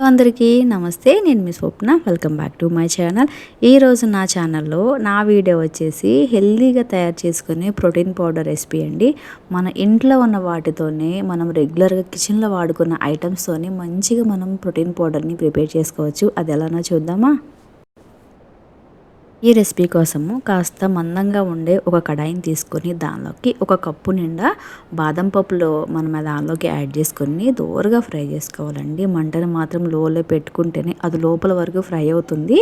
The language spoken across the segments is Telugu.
అందరికీ నమస్తే నేను మీ Swapna. Welcome back to my channel ఈరోజు నా ఛానల్లో నా వీడియో వచ్చేసి హెల్తీగా తయారు చేసుకునే ప్రోటీన్ పౌడర్ రెసిపీ అండి. మన ఇంట్లో ఉన్న వాటితోనే మనం రెగ్యులర్గా కిచెన్లో వాడుకున్న ఐటమ్స్తోనే మంచిగా మనం ప్రోటీన్ పౌడర్ని ప్రిపేర్ చేసుకోవచ్చు. అది ఎలానో చూద్దామా? ఈ రెసిపీ కోసము కాస్త మందంగా ఉండే ఒక కడాయిని తీసుకొని దానిలోకి ఒక కప్పు నిండా బాదం పప్పులో మనం దానిలోకి యాడ్ చేసుకొని దూరగా ఫ్రై చేసుకోవాలండి. మంటను మాత్రం లోలో పెట్టుకుంటేనే అది లోపల వరకు ఫ్రై అవుతుంది.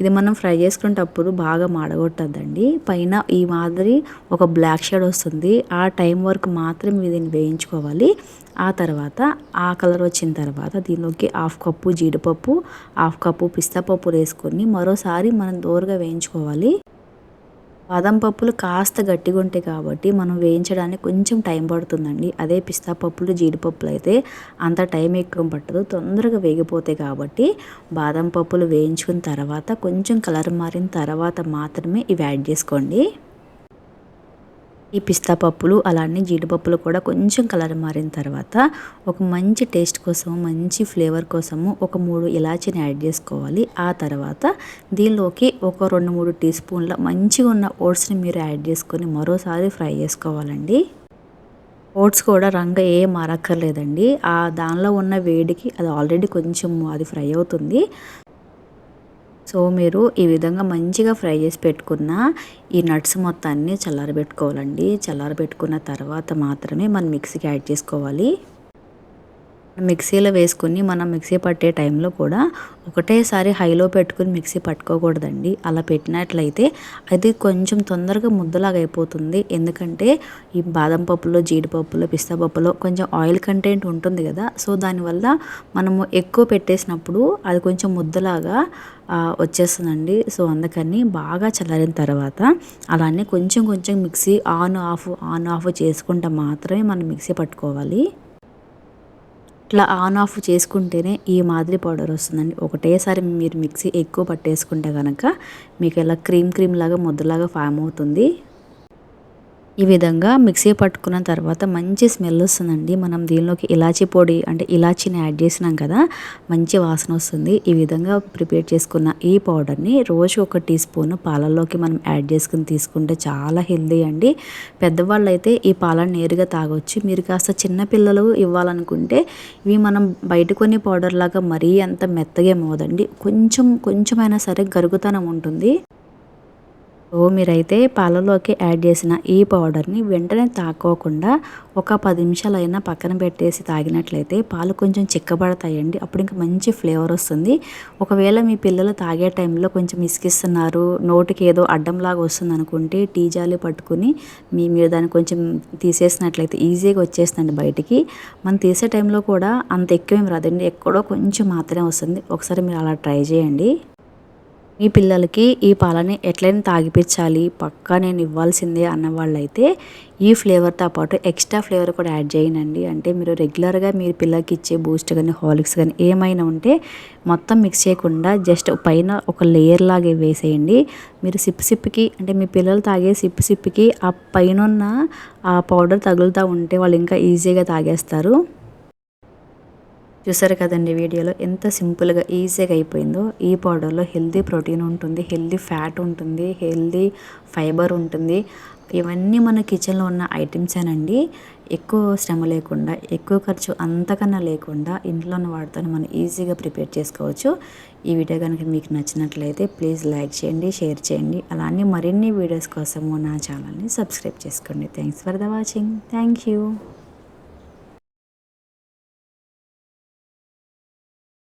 ఇది మనం ఫ్రై చేసుకునేటప్పుడు బాగా మాడగొట్టద్దండి. పైన ఈ మాదిరి ఒక బ్లాక్ షేడ్ వస్తుంది. ఆ టైం వరకు మాత్రం దీన్ని వేయించుకోవాలి. ఆ తర్వాత ఆ కలర్ వచ్చిన తర్వాత దీనిలోకి హాఫ్ కప్పు జీడిపప్పు హాఫ్ కప్పు పిస్తా పప్పు వేసుకొని మరోసారి మనం దోరగా వేయించుకోవాలి వేయించుకోవాలి. బాదం పప్పులు కాస్త గట్టిగా ఉంటాయి కాబట్టి మనం వేయించడానికి కొంచెం టైం పడుతుందండి. అదే పిస్తా పప్పులు జీడిపప్పులు అయితే అంత టైం ఎక్కువ పట్టదు. తొందరగా వేగిపోతాయి కాబట్టి బాదం పప్పులు వేయించుకున్న తర్వాత కొంచెం కలర్ మారిన తర్వాత మాత్రమే ఇవి యాడ్ చేసుకోండి. ఈ పిస్తా పప్పులు అలానే జీడిపప్పులు కూడా కొంచెం కలర్ మారిన తర్వాత ఒక మంచి టేస్ట్ కోసము మంచి ఫ్లేవర్ కోసము ఒక మూడు ఇలాచీని యాడ్ చేసుకోవాలి. ఆ తర్వాత దీనిలోకి ఒక రెండు మూడు టీ స్పూన్ల మంచిగా ఉన్న ఓట్స్ని మీరు యాడ్ చేసుకొని మరోసారి ఫ్రై చేసుకోవాలండి. ఓట్స్ కూడా రంగు ఏ మారక్కర్లేదండి. ఆ దానిలో ఉన్న వేడికి అది ఆల్రెడీ కొంచెం అది ఫ్రై అవుతుంది. సో మీరు ఈ విధంగా మంచిగా ఫ్రై చేసి పెట్టుకున్న ఈ నట్స్ మొత్తాన్ని చల్లారబెట్టుకోవాలండి. చల్లారబెట్టుకున్న తర్వాత మాత్రమే మనం మిక్సీకి యాడ్ చేసుకోవాలి. మిక్సీలో వేసుకుని మనం మిక్సీ పట్టే టైంలో కూడా ఒకటేసారి హైలో పెట్టుకుని మిక్సీ పట్టుకోకూడదండి. అలా పెట్టినట్లయితే అది కొంచెం తొందరగా ముద్దలాగా అయిపోతుంది. ఎందుకంటే ఈ బాదం పప్పులో జీడిపప్పులో పిస్తా పప్పులో కొంచెం ఆయిల్ కంటెంట్ ఉంటుంది కదా. సో దానివల్ల మనము ఎక్కువ పెట్టేసినప్పుడు అది కొంచెం ముద్దలాగా వచ్చేస్తుందండి. సో అందుకని బాగా చల్లారిన తర్వాత అలానే కొంచెం కొంచెం mixie on off on off చేసుకుంటే మాత్రమే మనం మిక్సీ పట్టుకోవాలి. ఇట్లా ఆన్ ఆఫ్ చేసుకుంటేనే ఈ మాదిరి పౌడర్ వస్తుందండి. ఒకటేసారి మీరు మిక్సీ ఎక్కువ పట్టేసుకుంటే కనుక మీకు ఇలా క్రీమ్ క్రీమ్ లాగా ముద్దలాగా ఫామ్ అవుతుంది. ఈ విధంగా మిక్సీ పట్టుకున్న తర్వాత మంచి స్మెల్ వస్తుందండి. మనం దీనిలోకి ఇలాచీ పొడి అంటే ఇలాచీని యాడ్ చేసినాం కదా మంచి వాసన వస్తుంది. ఈ విధంగా ప్రిపేర్ చేసుకున్న ఈ పౌడర్ని రోజు ఒక టీ స్పూన్ పాలల్లోకి మనం యాడ్ చేసుకుని తీసుకుంటే చాలా హెల్దీ అండి. పెద్దవాళ్ళు అయితే ఈ పాలను నేరుగా తాగొచ్చు. మీరు కాస్త చిన్నపిల్లలు ఇవ్వాలనుకుంటే ఇవి మనం బయట కొన్ని పౌడర్ లాగా మరీ అంత మెత్తగా మోదండి కొంచెం కొంచెమైనా సరే గరుగుతనం ఉంటుంది. సో మీరైతే పాలలోకి యాడ్ చేసిన ఈ పౌడర్ని వెంటనే తాకోకుండా ఒక పది నిమిషాలైనా పక్కన పెట్టేసి తాగినట్లయితే పాలు కొంచెం చిక్కబడతాయండి. అప్పుడు ఇంకా మంచి ఫ్లేవర్ వస్తుంది. ఒకవేళ మీ పిల్లలు తాగే టైంలో కొంచెం ఇసుకిస్తున్నారు నోటికి ఏదో అడ్డంలాగా వస్తుంది అనుకుంటే టీ జాలి పట్టుకుని మీ మీరు దాన్ని కొంచెం తీసేసినట్లయితే ఈజీగా వచ్చేస్తుంది బయటికి. మనం తీసే టైంలో కూడా అంత ఎక్కువేం రాదండి. ఎక్కడో కొంచెం మాత్రమే వస్తుంది. ఒకసారి మీరు అలా ట్రై చేయండి. మీ పిల్లలకి ఈ పాలని ఎట్లయినా తాగిపించాలి పక్కా నేను ఇవ్వాల్సిందే అన్న వాళ్ళైతే ఈ ఫ్లేవర్తో పాటు ఎక్స్ట్రా ఫ్లేవర్ కూడా యాడ్ చేయనండి అంటే మీరు రెగ్యులర్గా మీరు పిల్లలకి ఇచ్చే బూస్ట్ కానీ హాలిక్స్ కానీ ఏమైనా ఉంటే మొత్తం మిక్స్ చేయకుండా జస్ట్ పైన ఒక లేయర్ లాగే వేసేయండి. మీరు సిప్ సిప్కి అంటే మీ పిల్లలు తాగే సిప్ సిప్కి ఆ పైన ఆ పౌడర్ తగులుతూ ఉంటే వాళ్ళు ఇంకా ఈజీగా తాగేస్తారు. చూసారు కదండి వీడియోలో ఎంత సింపుల్గా ఈజీగా అయిపోయిందో. ఈ పౌడర్లో హెల్దీ ప్రోటీన్ ఉంటుంది హెల్దీ ఫ్యాట్ ఉంటుంది హెల్దీ ఫైబర్ ఉంటుంది. ఇవన్నీ మన కిచెన్లో ఉన్న ఐటమ్సేనండి ఎక్కువ శ్రమ లేకుండా ఎక్కువ ఖర్చు అంతకన్నా లేకుండా ఇంట్లోనే వాడుతాను మనం ఈజీగా ప్రిపేర్ చేసుకోవచ్చు. ఈ వీడియో కనుక మీకు నచ్చినట్లయితే ప్లీజ్ లైక్ చేయండి షేర్ చేయండి. అలానే మరిన్ని వీడియోస్ కోసము నా ఛానల్ని సబ్స్క్రైబ్ చేసుకోండి. Thanks for the watching. Thank you.